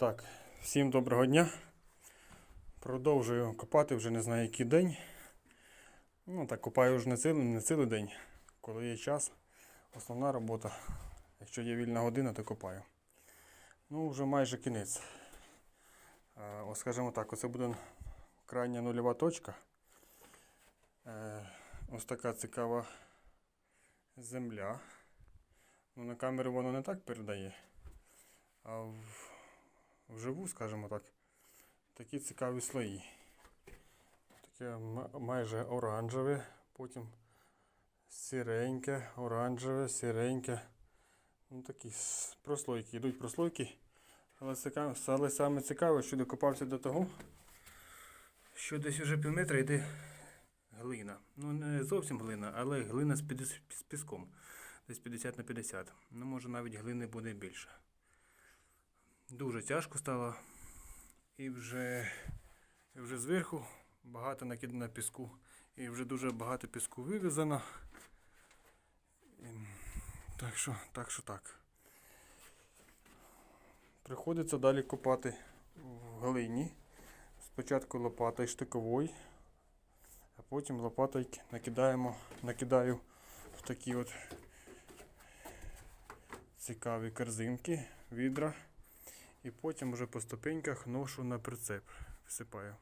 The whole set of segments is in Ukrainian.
Так, всім доброго дня. Продовжую копати вже не знаю який день. Ну так, копаю вже не цілий, не цілий день. Коли є час, основна робота. Якщо є вільна година, то копаю. Ну, вже майже кінець. Е, Ось скажімо так, оце буде крайня нульова точка. Е, Ось така цікава земля. Ну, на камеру воно не так передає. А в, вживу, скажімо так, такі цікаві слої. Таке майже оранжеве, потім сіреньке, оранжеве, сіреньке. Ну такі прослойки. Йдуть прослойки. Але, але саме цікаве, що докопався до того, що десь уже пів метра йде глина. Ну не зовсім глина, але глина з піском. Десь 50 на 50. Ну, може навіть глини буде більше. Дуже тяжко стало. І вже, і вже зверху багато накидано піску. І вже дуже багато піску вивезено. Ем, Так що, так що так. Приходиться далі копати в глині. Спочатку лопатою штиковою, а потім лопатою накидаємо, накидаю в такі от цікаві корзинки, відра. І потім вже по ступеньках ношу на прицеп, висипаю.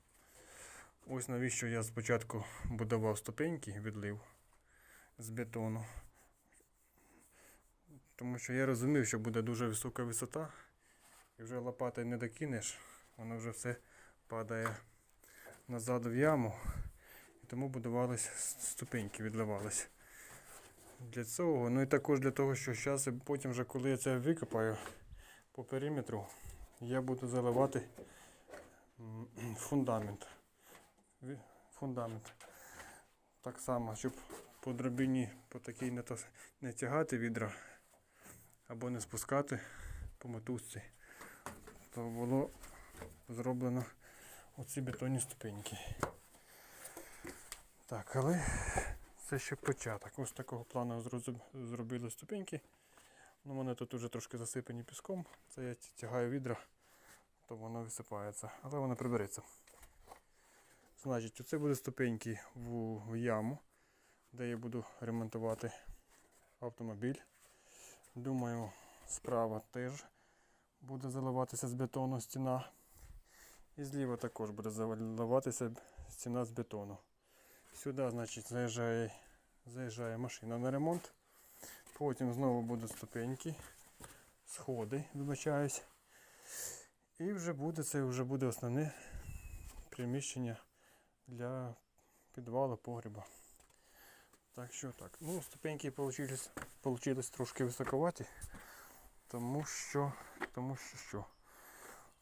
Ось навіщо я спочатку будував ступеньки, відлив з бетону. Тому що я розумів, що буде дуже висока висота, і вже лопатою не докинеш, воно вже все падає назад в яму. І тому будувались ступеньки, відливались. Для цього, ну і також для того, що зараз потім, вже, коли я це викопаю по периметру, я буду заливати фундамент. Фундамент. Так само, щоб по драбині по такій не, не тягати відра або не спускати по мотузці, то було зроблено оці бетонні ступеньки. Так, але це ще початок. Ось такого плану зробили ступеньки. Ну, вони тут вже трошки засипані піском. Це я тягаю відра, то воно висипається. Але воно прибереться. Значить, оце буде ступеньки в, в яму, де я буду ремонтувати автомобіль. Думаю, справа теж буде заливатися з бетону стіна. І зліва також буде заливатися стіна з бетону. Сюди, значить, заїжджає, заїжджає машина на ремонт. Потім знову будуть ступеньки, сходи, вибачаюсь. І вже буде це вже буде основне приміщення для підвалу погреба. Так що так. Ну, ступеньки получились, трошки високоваті, тому що, тому що що?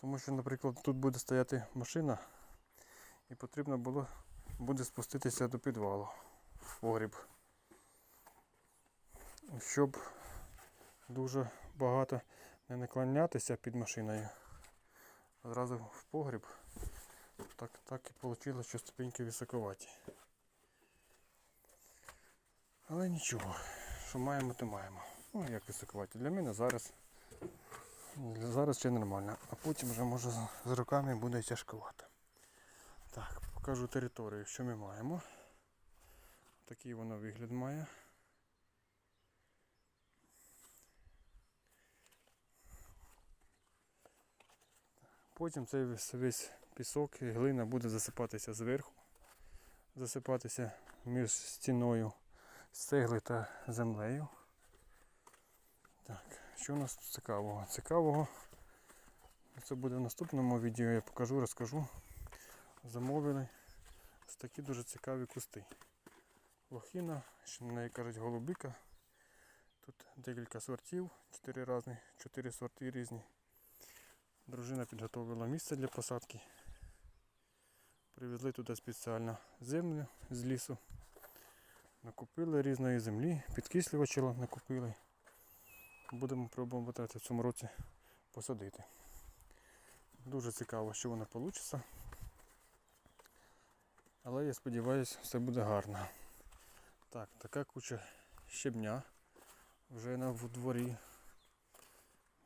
Тому що, наприклад, тут буде стояти машина і потрібно було буде спуститися до підвалу в погріб. Щоб дуже багато не наклонятися під машиною. Одразу в погріб. Так, так і вийшло, що ступеньки високоваті. Але нічого, що маємо, то маємо. Ну як високоваті. Для мене зараз, зараз ще нормально, а потім вже може з руками буде тяжковато. Так, покажу територію, що ми маємо. Такий воно вигляд має. Потім цей весь, пісок і глина буде засипатися зверху, засипатися між стіною з цегли та землею. Так, що у нас тут цікавого? Цікавого. Це буде в наступному відео, я покажу, розкажу. Замовили ось такі дуже цікаві кусти. Лохіна, ще на неї кажуть голубика. Тут декілька сортів, чотири різні, чотири сорти різні. Дружина підготовила місце для посадки. Привезли туди спеціально землю з лісу. Накупили різної землі, підкислювача накупили. Будемо пробувати в цьому році посадити. Дуже цікаво, що воно вийде. Але я сподіваюся, все буде гарно. Так, така куча щебня вже на дворі.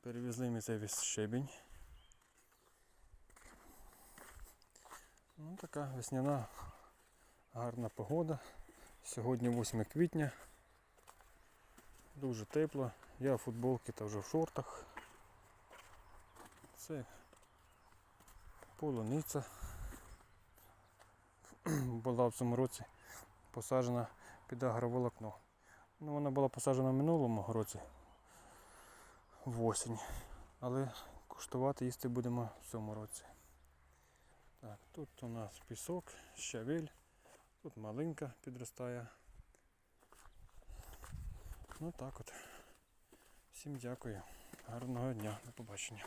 Перевезли весь щебінь. Ну, така весняна гарна погода. Сьогодні 8 квітня. Дуже тепло. Я в футболці та вже в шортах. Це полуниця. Була в цьому році посаджена під агроволокно. Ну, вона була посаджена в минулому році в осінь. Але куштувати їсти будемо в цьому році. Так, тут у нас пісок, щавель, тут малинка підростає. Ну так от. Всім дякую. Гарного дня, до побачення.